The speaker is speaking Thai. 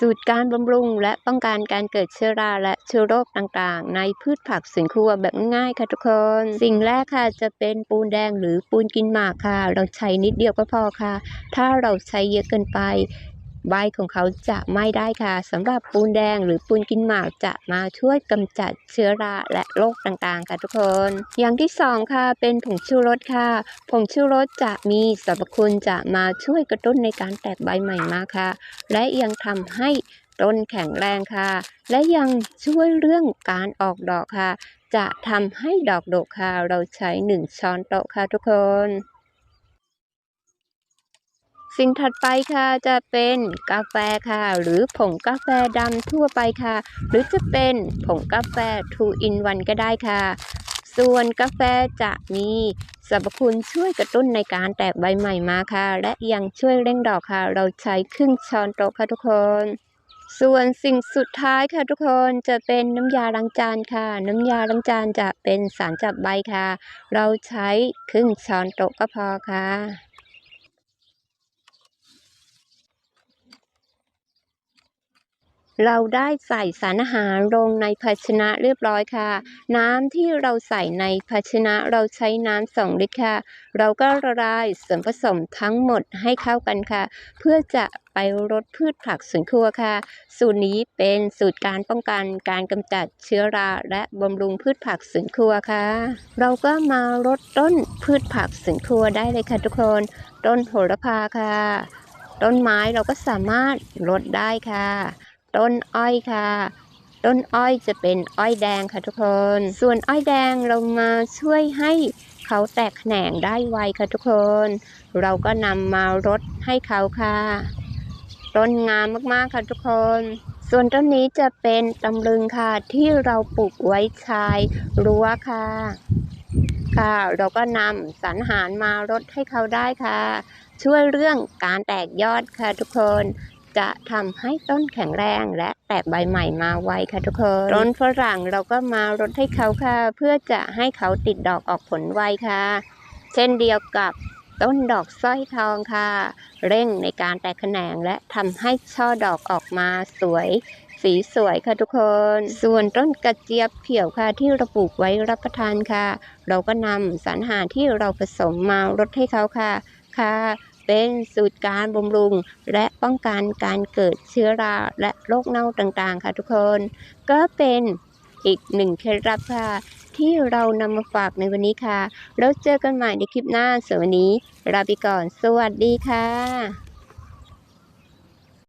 สูตรการบำรุงและป้องกันการเกิดเชื้อราและเชื้อโรคต่างๆ ในพืชผักสวนครัวแบบง่ายค่ะทุกคน สิ่งแรกค่ะจะเป็นปูนแดงหรือปูนกินหมากค่ะ เราใช้นิดเดียวก็พอค่ะ ถ้าเราใช้เยอะเกินไป ใบของเขาจะไม่ได้ค่ะสำหรับปูนแดงหรือปูนกินหมากจะมาช่วยกำจัดเชื้อราและโรคต่างๆ ค่ะทุกคน อย่างที่สองค่ะเป็นผงชูรสค่ะ ผงชูรสจะมีสรรพคุณจะมาช่วยกระตุ้นในการแตกใบใหม่มาค่ะ และยังทำให้ต้นแข็งแรงค่ะ และยังช่วยเรื่องการออกดอกค่ะ จะทำให้ดอกดกค่ะ เราใช้หนึ่งช้อนโต๊ะค่ะทุกคน สิ่งถัดไปค่ะจะเป็นกาแฟค่ะ หรือผงกาแฟดำทั่วไปค่ะ หรือจะเป็นผงกาแฟ 2 in 1 ก็ได้ค่ะ ส่วนกาแฟจะมีสรรพคุณช่วยกระตุ้นในการแตกใบใหม่มาค่ะ และยังช่วยเร่งดอกค่ะ เราใช้ครึ่งช้อนโต๊ะค่ะทุกคนส่วนสิ่งสุดท้ายค่ะทุกคนจะเป็นน้ำยาล้างจานค่ะ น้ำยาล้างจานจะเป็นสารจับใบค่ะ เราใช้ครึ่งช้อนโต๊ะก็พอค่ะ เราได้ใส่สารอาหารลงในภาชนะเรียบร้อยค่ะ น้ำที่เราใส่ในภาชนะเราใช้น้ำสองลิตรค่ะ เราก็ละลายส่วนผสมทั้งหมดให้เข้ากันค่ะ เพื่อจะไปรดพืชผักสวนครัวค่ะ สูตรนี้เป็นสูตรการป้องกันการกำจัดเชื้อราและบำรุงพืชผักสวนครัวค่ะ เราก็มารดต้นพืชผักสวนครัวได้เลยค่ะทุกคน ต้นโหระพาค่ะ ต้นไม้เราก็สามารถรดได้ค่ะ ต้นอ้อยค่ะ ต้นอ้อยจะเป็นอ้อยแดงค่ะทุกคน ส่วนอ้อยแดงเรามาช่วยให้เขาแตกแขนงได้ไวค่ะทุกคน เราก็นำมารดให้เขาค่ะ ต้นงามมากๆค่ะทุกคน ส่วนต้นนี้จะเป็นตำลึงค่ะที่เราปลูกไว้ชายรั้วค่ะค่ะเราก็นำสารอาหารมารดให้เขาได้ค่ะ ช่วยเรื่องการแตกยอดค่ะทุกคน จะทำให้ต้นแข็งแรงและแตกใบใหม่มาไวค่ะทุกคนต้นฝรั่งเราก็มารดให้เขาค่ะ เพื่อจะให้เขาติดดอกออกผลไวค่ะ เช่นเดียวกับต้นดอกสร้อยทองค่ะ เร่งในการแตกแขนงและทำให้ช่อดอกออกมาสวย สีสวยค่ะทุกคน ส่วนต้นกระเจี๊ยบเขียวค่ะที่เราปลูกไว้รับประทานค่ะ เราก็นำสารอาหารที่เราผสมมารดให้เขาค่ะค่ะ เป็นสูตรการบำรุง และป้องกันการเกิดเชื้อราและโรคเน่าต่างๆ ค่ะทุกคน ก็เป็นอีกหนึ่งเคล็ดลับค่ะ ที่เรานำมาฝากในวันนี้ค่ะ แล้วเจอกันใหม่ในคลิปหน้าสวัสดีลาไปก่อน สวัสดีค่ะ